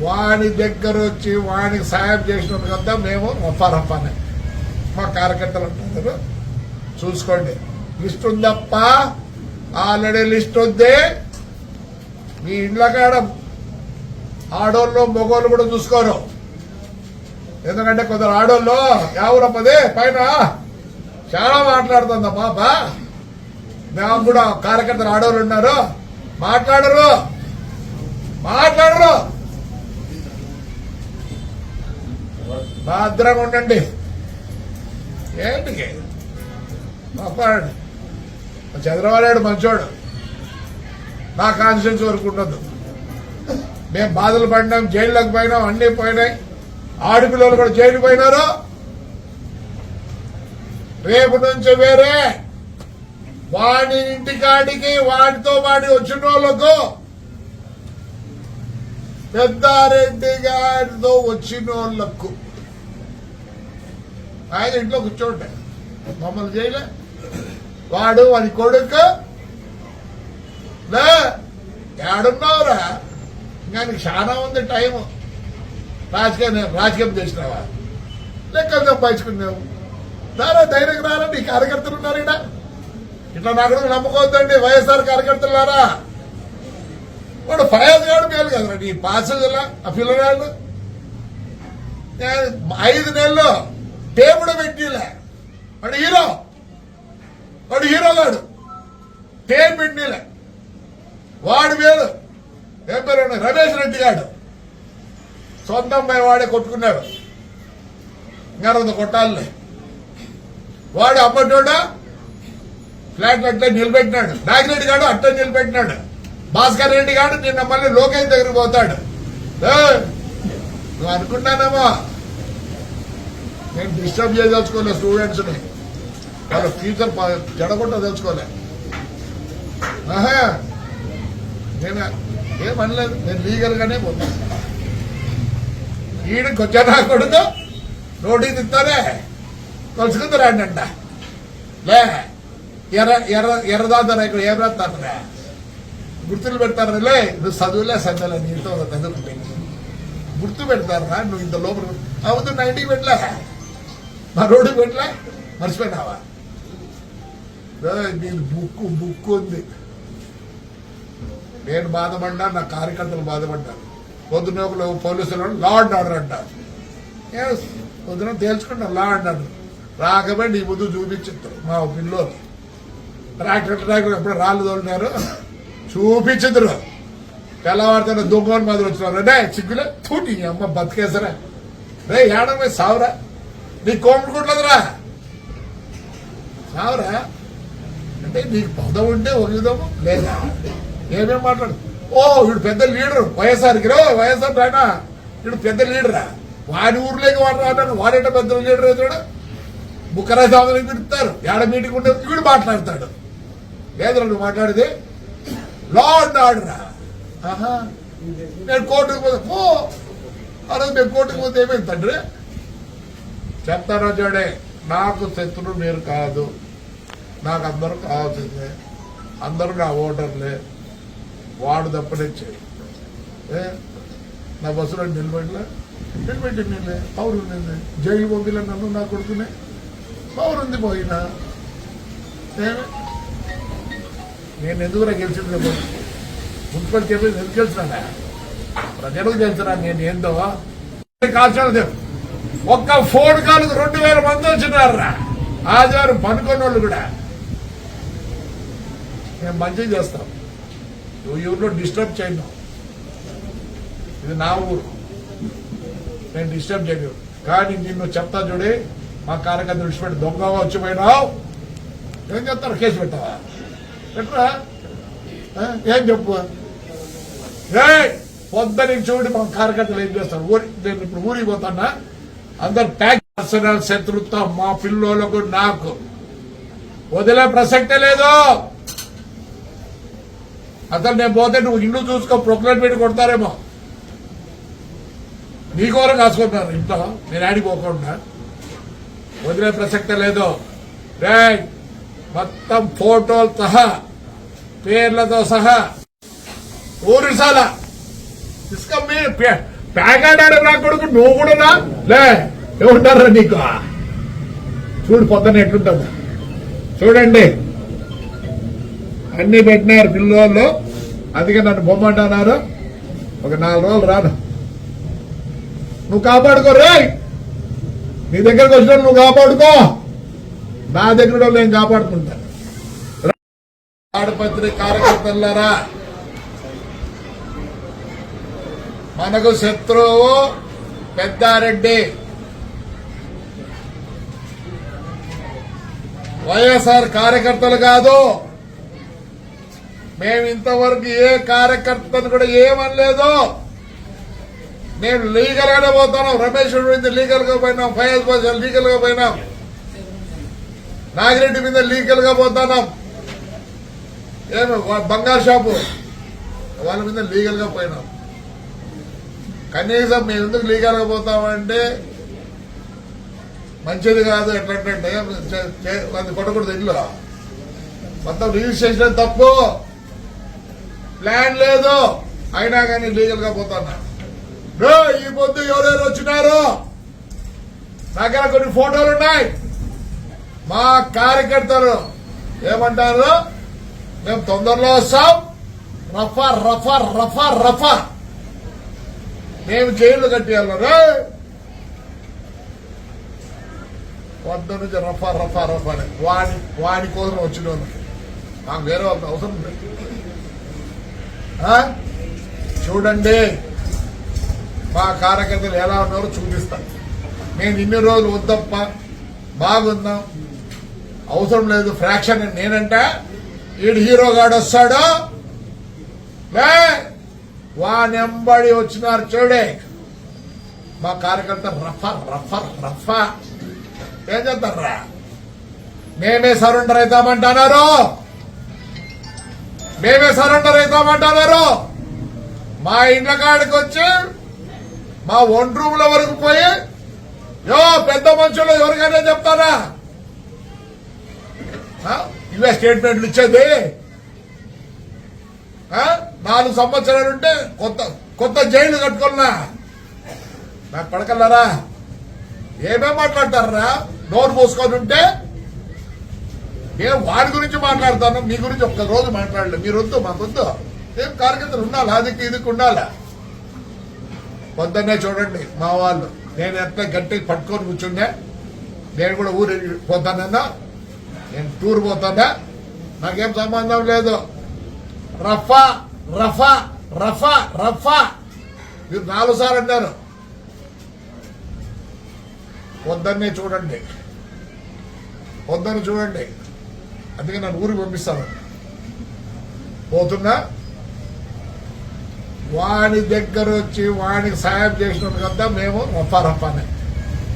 వాని దగ్గర వచ్చి వానికి సాయం చేసినందుకంతా మేము రఫా మా కార్యకర్తలు అంటున్నారు చూసుకోండి. లిస్ట్ ఉందప్ప ఆల్రెడీ లిస్ట్ ఉంది మీ ఇండ్ల కాడ. ఆడోళ్ళు మగోళ్ళు కూడా చూసుకోరు. ఎందుకంటే కొందరు ఆడోళ్ళు ఎవరమ్మది పైన చాలా మాట్లాడుతుందా పాప? మేము కూడా కార్యకర్తలు ఆడోళ్ళు ఉన్నారు. మాట్లాడరు. మాట్లాడరు. భద్రంగా ఉండండి. ఏంటికి? మాట్లాడండి చంద్రబాబు మంచోడు. నా కాన్స్టిట్యూన్స్ వరకు ఉండదు. మేము బాధలు పడినాం జైల్లోకి పోయినాం అన్ని పోయినాయి. ఆడపిల్లలు కూడా జైలు పోయినారు. రేపు నుంచి వేరే. వాడి ఇంటికాడికి వాడితో వాడి వచ్చిన వాళ్ళకు పెద్దారెడ్డి గారితో వచ్చిన వాళ్ళకు ఆయన ఇంట్లో కూర్చోండి. మమ్మల్ని చేయలే. వాడు వాడి కొడుకు. ఏడున్నావురా? ఇంకా నీకు చాలా ఉంది టైం. రాజకీయం రాజకీయం చేసినావా? లెక్కలు సంపాదించుకున్నావు దారా ధైర్యం రారా? నీ కార్యకర్తలు ఉన్నారు ఇక్కడ ఇట్లా నాకు నమ్ముకోవద్దండి వైఎస్ఆర్ కార్యకర్తలారా వాడు ఫయాజ్ గారు మేలు కదరా? నీ పాసెస్ ఆ పిల్లగాళ్ళు ఐదు నెలలు దేవుడు పెట్టిలే వాడు హీరో. వాడు హీరో కాడు టేప్ పెట్టిలే వాడు మేలు ఏం పేరు రమేష్ రెడ్డి గాడు. సొంత అమ్మాయి వాడే కొట్టుకున్నాడు. ఇంకా రెండు కొట్టాలే. వాడు అమ్మటోడా? ఫ్లాట్ అట్లా నిలబెట్టినాడు. నాగిరెడ్డి గాడు అట్లా నిలబెట్టినాడు. భాస్కర్ రెడ్డి గాడు నిన్న మళ్ళీ లోకేష్ దగ్గరికి పోతాడు. నువ్వు అనుకున్నానమ్మా. నేను డిస్టర్బ్ చేయదలుచుకోలే స్టూడెంట్స్ని. వాళ్ళ ఫ్యూచర్ జడగొట్ట తెలుసుకోలే. ఆహా! నేను ఏమనలేదు నేను లీగల్ గానే పోతాను ఈడికి వచ్చా నా కొడుకు నోటికి తిస్తారే కొలుసుకుంది అంట. లే ఎర్ర ఎర్ర ఎర్రదాతారా ఇక్కడ ఏం రాస్తారా గుర్తులు పెడతారా? లే నువ్వు చదువులే చదవలే నీతో చదువుకుంటే గుర్తు పెడతారా? నువ్వు ఇంత లోపల అవుతు నైన్టీకి పెట్టలే. మా రోడ్డు పెట్టలే మర్చిపోయినావా? ఏయ్, నీది బుక్కు బుక్కు ఉంది. నేను బాధపడ్డా నా కార్యకర్తలు బాధపడ్డారు పొద్దున ఒకరు పోలీసులు లా అండ్ ఆర్డర్ అంటారు. ఎస్ పొద్దున తేల్చుకుంటారు లా అండ్ ఆర్డర్ రాకపోయి నీ ముందు చూపించారు మా పిల్లలు ట్రాక్టర్ ట్రాక్టర్ ఎప్పుడు రాళ్ళు తోలినారు చూపించదురు తెల్లవారితో దొంగని మాదిరి వచ్చినారు. రే చిక్కులే తూటి అమ్మ బతికేసరా. రే ఏడమే సావురా. నీకు కోమటి కుట్లదురా సావురా అంటే నీకు పదం ఉంటే ఒక విధము లేదా? ఏమేం మాట్లాడు? ఓ వీడు పెద్ద లీడర్ వైఎస్ఆర్కి రే వైఎస్ఆర్ రాయనా వీడు పెద్ద లీడరా. వాడి ఊర్లోకి వాడు రావడానికి వాడేట పెద్ద లీడర్ అవుతాడు బుక్కరాజు ఆమెను పిలుస్తారు ఏడ మీటింగ్ ఉంటే వీడు మాట్లాడతాడు. లేదు నువ్వు మాట్లాడేది. లా అండ్ ఆర్డర్ నేను కోర్టుకు పోతే పో. ఆ రోజు నేను కోర్టుకు పోతే ఏమైంది తండ్రి? చెప్తాను నాకు శత్రువు మీరు కాదు. నాకు అందరూ కావాల్సిందే. అందరూ నా ఓటర్లే. వాడు తప్పనిచ్చే ఏ? నా బస్సులో నిలబడలే. నిలబెట్టి నిలే పౌరు ఉంది జైలు పంపిలే నన్ను నా కొడుకునే. పౌరు ఉంది పోయినా. నేను నేను నాకు గెలిచింది మున్సిపల్ చెప్పి ఎందుకు గెలిచినా ప్రజలకు తెలుసురా నేను ఏందో. కాల్చాలి ఒక్క ఫోన్ కాల్కి రెండు వేల మంది వచ్చినారా ఆదివారం పనుకొని వాళ్ళు కూడా. మేము మంచిగా చేస్తాం. నువ్వు ఊర్లో డిస్టర్బ్ చేయను. ఇది నా ఊరు. నేను డిస్టర్బ్ చేయను. కానీ నిన్ను చెప్తా చూడే మా కార్యకర్త విడిచిపెట్టి దొంగగా వచ్చి పోయినావు. ఏం చెప్తారు కేసు పెట్టావా? పెట్టరా? ఏం చెప్పు? ఏ పొద్దున చూడు మా కార్యకర్తలు ఏం చేస్తారు? ఊరి నేను ఇప్పుడు ఊరికి పోతానా అందరు ట్యాక్స్ పర్సనల్ శత్రుత్వం మా పిల్లలకు నాకు. వదిలే ప్రసక్తే లేదు. అసలు నేను పోతే నువ్వు ఇల్లు చూసుకో ప్రొక్లైన్ పెట్టి కొడతారేమో. నీ కోరం కాసుకుంటున్నారు. ఇంట్లో నేను ఆడిపోకుండా వదిలే ప్రసక్తే లేదు. రే మొత్తం ఫోటోలు సహా పేర్లతో సహా. ఊరి సాల ఇసుక మీ పే- నా కొడుకు నువ్వు కూడా రా లే ఏముంటారా నీకు? చూడు పొద్దున ఎట్లుంటావు చూడండి. అన్ని పెట్టినారు పిల్లలు అందుకే నన్ను బొమ్మంటున్నారు. ఒక నాలుగు రోజులు రాను. నువ్వు కాపాడుకో రే. నీ దగ్గరకు వచ్చిన నువ్వు కాపాడుకో. నా దగ్గర కూడా నేను కాపాడుకుంటాను ఆడపత్రి కార్యకర్తలారా మనకు శత్రువు పెద్దారెడ్డి. వైఎస్ఆర్ కార్యకర్తలు కాదు. మేము ఇంతవరకు ఏ కార్యకర్తను కూడా ఏమనలేదు. నేను లీగల్ గానే పోతాను. రమేష్ మీద లీగల్గా పోయినాం. ఫయాజ్ బాషా లీగల్గా పోయినాం. నాగిరెడ్డి మీద లీగల్గా పోతున్నాం ఏమి వా- బంగారు షాపు. వాళ్ళ మీద లీగల్గా పోయినాం. కనీసం మేము ఎందుకు లీక్గా పోతామంటే మంచిది కాదు ఎట్లంటే అది కొట్టకూడదు ఇల్లు మొత్తం రిజిస్ట్రేషన్ తప్పు. ప్లాన్ లేదు. అయినా కానీ లీగల్గా పోతున్నా ఈ పొద్దు ఎవరెవరు వచ్చినారు? దగ్గర కొన్ని ఫోటోలు ఉన్నాయి. మా కార్యకర్తలు ఏమంటారు? మేము తొందరలో వస్తాం. రఫా రఫా రఫా రఫా. మేము జైలు కట్టేయాలరా వద్ద నుంచి రఫా రఫా రఫా అని. వాడి వాడి కోసం వచ్చిన వాళ్ళకి నాకు వేరే వాళ్ళకి అవసరం లేదు. చూడండి. మా కార్యకర్తలు ఎలా ఉన్నారో చూపిస్తాను నేను ఇన్ని రోజులు వద్దప్ప బాగుందాం? అవసరం లేదు ఫ్రాక్షన్ నేనంటే. ఈడు హీరో వస్తాడో వస్తాడు. లే! వానెంబడి వచ్చినారు చూడే. మా కార్యకర్త రఫ రఫ రఫ. ఏం చేస్తారా? మేమే సరెండర్ అవుతామంటున్నారు మేమే సరెండర్ అవుతామంటున్నారు మా ఇండ్ల కాడికి వచ్చి మా ఒంటి రూముల వరకు పోయి యో పెద్ద మనుషులు ఎవరికైనా చెప్తారా? ఇవే స్టేట్మెంట్లు ఇచ్చేది. నాలుగు సంవత్సరాలు ఉంటే కొత్త కొత్త జైలు కట్టుకున్నా. నాకు పడకల్లారా ఏమేం మాట్లాడతారా? నోరు పోసుకొని ఉంటే నేను వాడి గురించి మాట్లాడతాను మీ గురించి ఒక్క రోజు మాట్లాడలేదు. మీరు వద్దు మాకు వద్దు. ఏం కార్యకర్తలు ఉండాలి? అదికి ఇదికి ఉండాలి? పొద్దున్నే చూడండి మా వాళ్ళు. నేను ఎంత గట్టిగా పట్టుకొని కూర్చుండే నేను కూడా ఊరు పోతానన్నా నేను టూర్ పోతానా? నాకేం సంబంధం లేదు. రఫా రఫా రఫా రఫా. మీరు నాలుగు సార్లు అన్నారు. పొద్దున్నే చూడండి. పొద్దున్న చూడండి. అందుకే నన్ను ఊరికి పంపిస్తాను. పోతున్నా? వాడి దగ్గర వచ్చి వాడికి సాయం చేసినట్టుకంతా మేము రఫా రఫానే